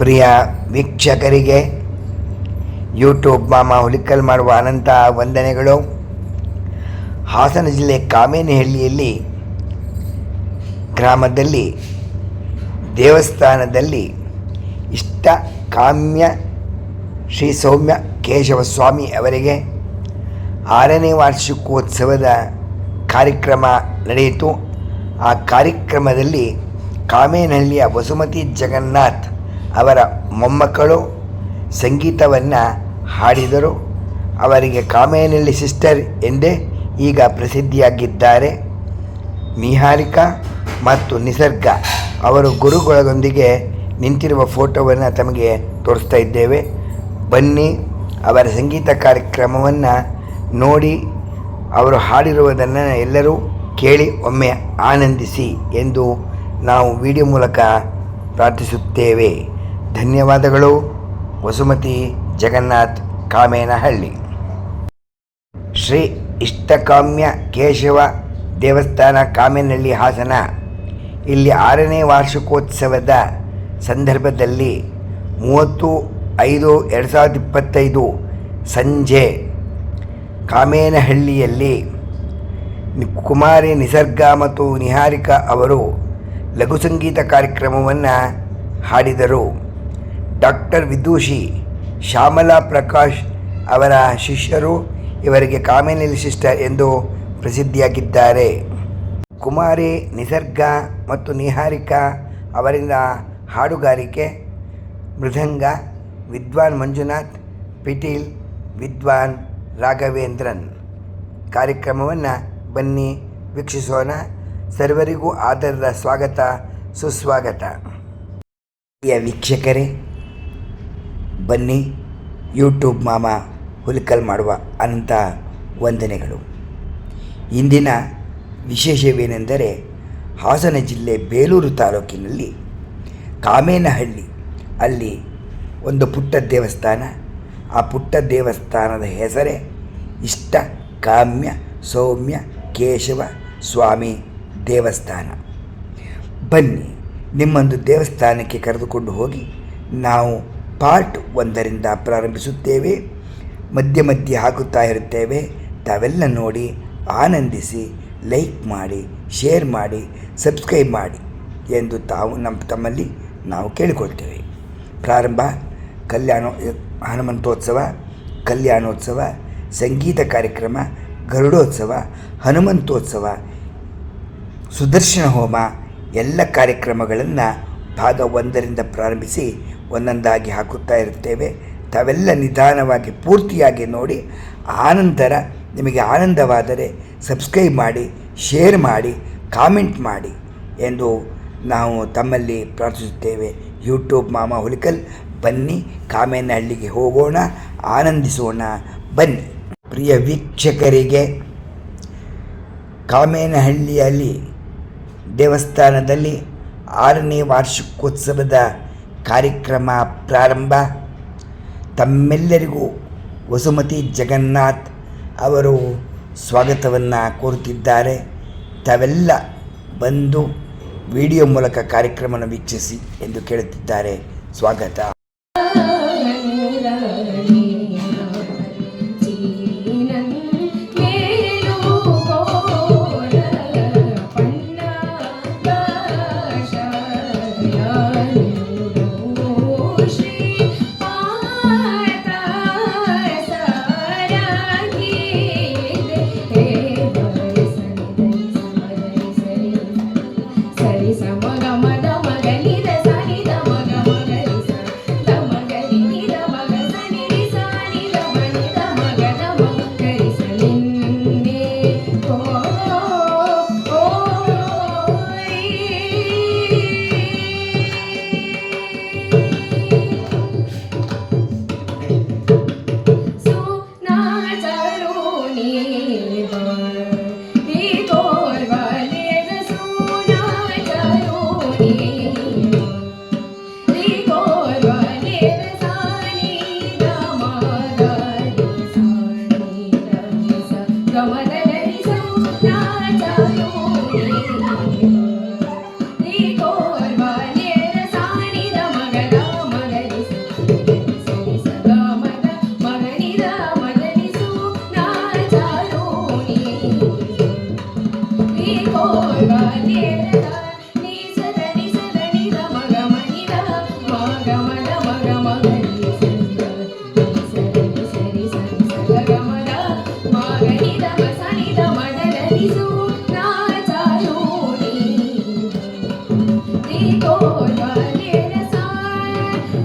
ಪ್ರಿಯ ವೀಕ್ಷಕರಿಗೆ ಯೂಟ್ಯೂಬ್ ಮಾಮ ಹುಲಿಕಲ್ ಮಾಡುವ ಅನಂತ ವಂದನೆಗಳು. ಹಾಸನ ಜಿಲ್ಲೆ ಕಾಮೇನಹಳ್ಳಿಯಲ್ಲಿ ಗ್ರಾಮದಲ್ಲಿ, ದೇವಸ್ಥಾನದಲ್ಲಿ ಇಷ್ಟ ಕಾಮ್ಯ ಶ್ರೀ ಸೌಮ್ಯ ಕೇಶವ ಸ್ವಾಮಿ ಅವರಿಗೆ ಆರನೇ ವಾರ್ಷಿಕೋತ್ಸವದ ಕಾರ್ಯಕ್ರಮ ನಡೆಯಿತು. ಆ ಕಾರ್ಯಕ್ರಮದಲ್ಲಿ ಕಾಮೇನಹಳ್ಳಿಯ ವಸುಮತಿ ಜಗನ್ನಾಥ್ ಅವರ ಮೊಮ್ಮಕ್ಕಳು ಸಂಗೀತವನ್ನು ಹಾಡಿದರು. ಅವರಿಗೆ ಕಾಮೇನಳ್ಳಿ ಸಿಸ್ಟರ್ ಎಂದೇ ಈಗ ಪ್ರಸಿದ್ಧಿಯಾಗಿದ್ದಾರೆ. ನಿಹಾರಿಕಾ ಮತ್ತು ನಿಸರ್ಗ ಅವರು ಗುರುಗಳೊಂದಿಗೆ ನಿಂತಿರುವ ಫೋಟೋವನ್ನು ತಮಗೆ ತೋರಿಸ್ತಾ ಇದ್ದೇವೆ. ಬನ್ನಿ, ಅವರ ಸಂಗೀತ ಕಾರ್ಯಕ್ರಮವನ್ನು ನೋಡಿ, ಅವರು ಹಾಡಿರುವುದನ್ನು ಎಲ್ಲರೂ ಕೇಳಿ, ಒಮ್ಮೆ ಆನಂದಿಸಿ ಎಂದು ನಾವು ವಿಡಿಯೋ ಮೂಲಕ ಪ್ರಾರ್ಥಿಸುತ್ತೇವೆ. ಧನ್ಯವಾದಗಳು. ವಸುಮತಿ ಜಗನ್ನಾಥ್ ಕಾಮೇನಹಳ್ಳಿ. ಶ್ರೀ ಇಷ್ಟಕಾಮ್ಯ ಕೇಶವ ದೇವಸ್ಥಾನ ಕಾಮೇನಹಳ್ಳಿ ಹಾಸನ. ಇಲ್ಲಿ ಆರನೇ ವಾರ್ಷಿಕೋತ್ಸವದ ಸಂದರ್ಭದಲ್ಲಿ ಮೂವತ್ತು ಐದು ಎರಡು ಸಾವಿರದ ಇಪ್ಪತ್ತೈದು ಸಂಜೆ ಕಾಮೇನಹಳ್ಳಿಯಲ್ಲಿ ಕುಮಾರಿ ನಿಸರ್ಗ ಮತ್ತು ನಿಹಾರಿಕಾ ಅವರು ಲಘು ಸಂಗೀತ ಕಾರ್ಯಕ್ರಮವನ್ನು ಹಾಡಿದರು. ಡಾಕ್ಟರ್ ವಿದೂಷಿ ಶ್ಯಾಮಲಾ ಪ್ರಕಾಶ್ ಅವರ ಶಿಷ್ಯರು ಇವರಿಗೆ ಕಾಮಿನಿಲ್ ಸಿಸ್ಟರ್ ಎಂದು ಪ್ರಸಿದ್ಧಿಯಾಗಿದ್ದಾರೆ. ಕುಮಾರಿ, ನಿಸರ್ಗ ಮತ್ತು ನಿಹಾರಿಕಾ ಅವರಿಂದ ಹಾಡುಗಾರಿಕೆ, ಮೃದಂಗ, ವಿದ್ವಾನ್ ಮಂಜುನಾಥ್, ಪಿಟೀಲ್, ವಿದ್ವಾನ್ ರಾಘವೇಂದ್ರನ್. ಕಾರ್ಯಕ್ರಮವನ್ನು ಬನ್ನಿ ವೀಕ್ಷಿಸೋಣ. ಸರ್ವರಿಗೂ ಆದರದ ಸ್ವಾಗತ, ಸುಸ್ವಾಗತ. ಪ್ರಿಯ ವೀಕ್ಷಕರೇ ಬನ್ನಿ. ಯೂಟ್ಯೂಬ್ ಮಾಮ ಹುಲ್ಕಲ್ ಮಾಡುವ ಅನಂತ ವಂದನೆಗಳು. ಇಂದಿನ ವಿಶೇಷವೇನೆಂದರೆ ಹಾಸನ ಜಿಲ್ಲೆ ಬೇಲೂರು ತಾಲೂಕಿನಲ್ಲಿ ಕಾಮೇನಹಳ್ಳಿ ಅಲ್ಲಿ ಒಂದು ಪುಟ್ಟ ದೇವಸ್ಥಾನ. ಆ ಪುಟ್ಟ ದೇವಸ್ಥಾನದ ಹೆಸರೇ ಇಷ್ಟ ಕಾಮ್ಯ ಸೌಮ್ಯ ಕೇಶವ ಸ್ವಾಮಿ ದೇವಸ್ಥಾನ. ಬನ್ನಿ ನಿಮ್ಮೊಂದು ದೇವಸ್ಥಾನಕ್ಕೆ ಕರೆದುಕೊಂಡು ಹೋಗಿ ನಾವು ಪಾರ್ಟ್ ಒಂದರಿಂದ ಪ್ರಾರಂಭಿಸುತ್ತೇವೆ, ಮಧ್ಯೆ ಮಧ್ಯೆ ಹಾಕುತ್ತಾ ಇರುತ್ತೇವೆ. ತಾವೆಲ್ಲ ನೋಡಿ, ಆನಂದಿಸಿ, ಲೈಕ್ ಮಾಡಿ, ಶೇರ್ ಮಾಡಿ, ಸಬ್ಸ್ಕ್ರೈಬ್ ಮಾಡಿ ಎಂದು ತಾವು ನಮ್ಮ ತಮ್ಮಲ್ಲಿ ನಾವು ಕೇಳಿಕೊಳ್ತೇವೆ. ಪ್ರಾರಂಭ, ಕಲ್ಯಾಣ, ಹನುಮಂತೋತ್ಸವ, ಕಲ್ಯಾಣೋತ್ಸವ, ಸಂಗೀತ ಕಾರ್ಯಕ್ರಮ, ಗರುಡೋತ್ಸವ, ಹನುಮಂತೋತ್ಸವ, ಸುದರ್ಶನ ಹೋಮ, ಎಲ್ಲ ಕಾರ್ಯಕ್ರಮಗಳನ್ನು ಭಾಗ ಒಂದರಿಂದ ಪ್ರಾರಂಭಿಸಿ ಒಂದೊಂದಾಗಿ ಹಾಕುತ್ತಾ ಇರುತ್ತೇವೆ. ತಾವೆಲ್ಲ ನಿಧಾನವಾಗಿ ಪೂರ್ತಿಯಾಗಿ ನೋಡಿ. ಆನಂತರ ನಿಮಗೆ ಆನಂದವಾದರೆ ಸಬ್ಸ್ಕ್ರೈಬ್ ಮಾಡಿ, ಶೇರ್ ಮಾಡಿ, ಕಾಮೆಂಟ್ ಮಾಡಿ ಎಂದು ನಾವು ತಮ್ಮಲ್ಲಿ ಪ್ರಾರ್ಥಿಸುತ್ತೇವೆ. ಯೂಟ್ಯೂಬ್ ಮಾಮ ಹುಲಿಕಲ್, ಬನ್ನಿ ಕಾಮೇನಹಳ್ಳಿಗೆ ಹೋಗೋಣ, ಆನಂದಿಸೋಣ, ಬನ್ನಿ. ಪ್ರಿಯ ವೀಕ್ಷಕರಿಗೆ, ಕಾಮೇನಹಳ್ಳಿಯಲ್ಲಿ ದೇವಸ್ಥಾನದಲ್ಲಿ ಆರನೇ ವಾರ್ಷಿಕೋತ್ಸವದ ಕಾರ್ಯಕ್ರಮ ಪ್ರಾರಂಭ. ತಮ್ಮೆಲ್ಲರಿಗೂ ವಸುಮತಿ ಜಗನ್ನಾಥ್ ಅವರು ಸ್ವಾಗತವನ್ನು ಕೋರುತ್ತಿದ್ದಾರೆ. ತಾವೆಲ್ಲ ಬಂದು ವಿಡಿಯೋ ಮೂಲಕ ಕಾರ್ಯಕ್ರಮವನ್ನು ವೀಕ್ಷಿಸಿ ಎಂದು ಕೇಳುತ್ತಿದ್ದಾರೆ. ಸ್ವಾಗತ.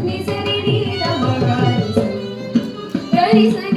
Ni se ni ni da magari.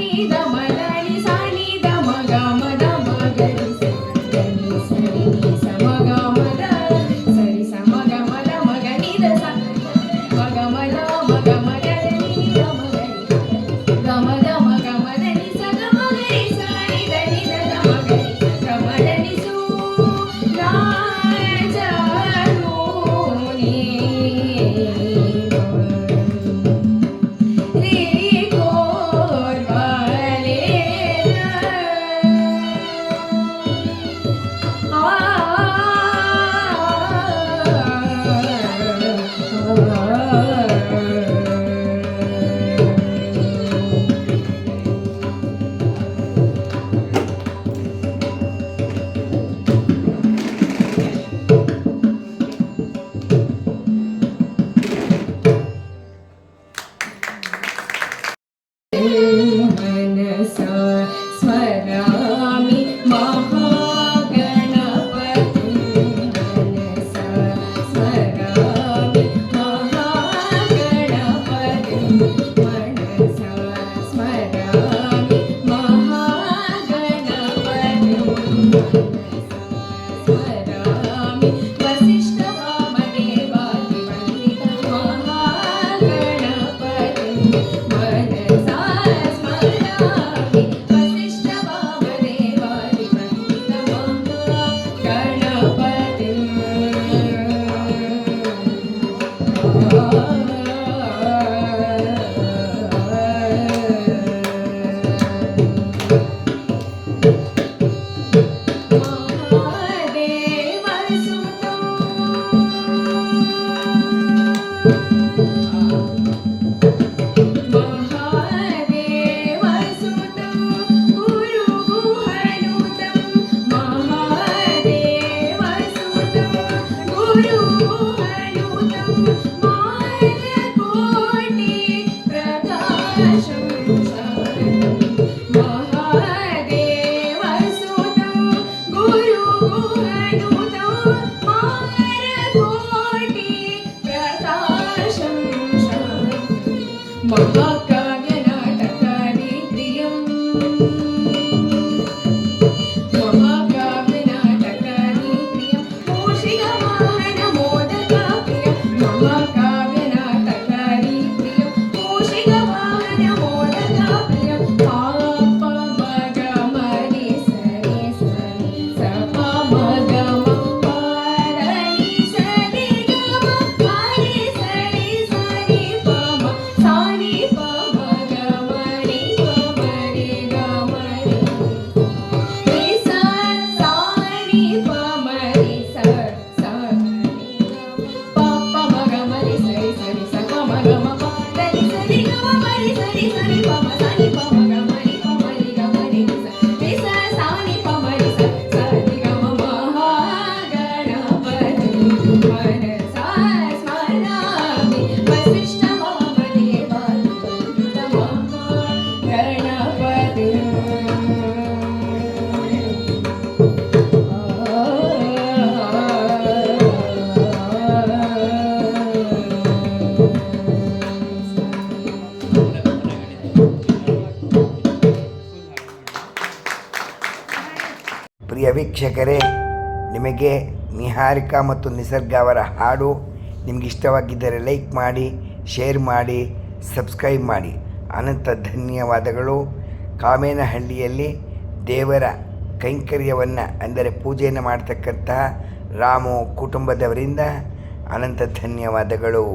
ಗುರು ವೀಕ್ಷಕರೇ, ನಿಮಗೆ ನಿಹಾರಿಕಾ ಮತ್ತು ನಿಸರ್ಗ ಅವರ ಹಾಡು ನಿಮಗಿಷ್ಟವಾಗಿದ್ದರೆ ಲೈಕ್ ಮಾಡಿ, ಶೇರ್ ಮಾಡಿ, ಸಬ್ಸ್ಕ್ರೈಬ್ ಮಾಡಿ. ಅನಂತ ಧನ್ಯವಾದಗಳು. ಕಾಮೇನಹಳ್ಳಿಯಲ್ಲಿ ದೇವರ ಕೈಂಕರ್ಯವನ್ನು, ಅಂದರೆ ಪೂಜೆಯನ್ನು ಮಾಡ್ತಕ್ಕಂತಹ ರಾಮು ಕುಟುಂಬದವರಿಂದ ಅನಂತ ಧನ್ಯವಾದಗಳು.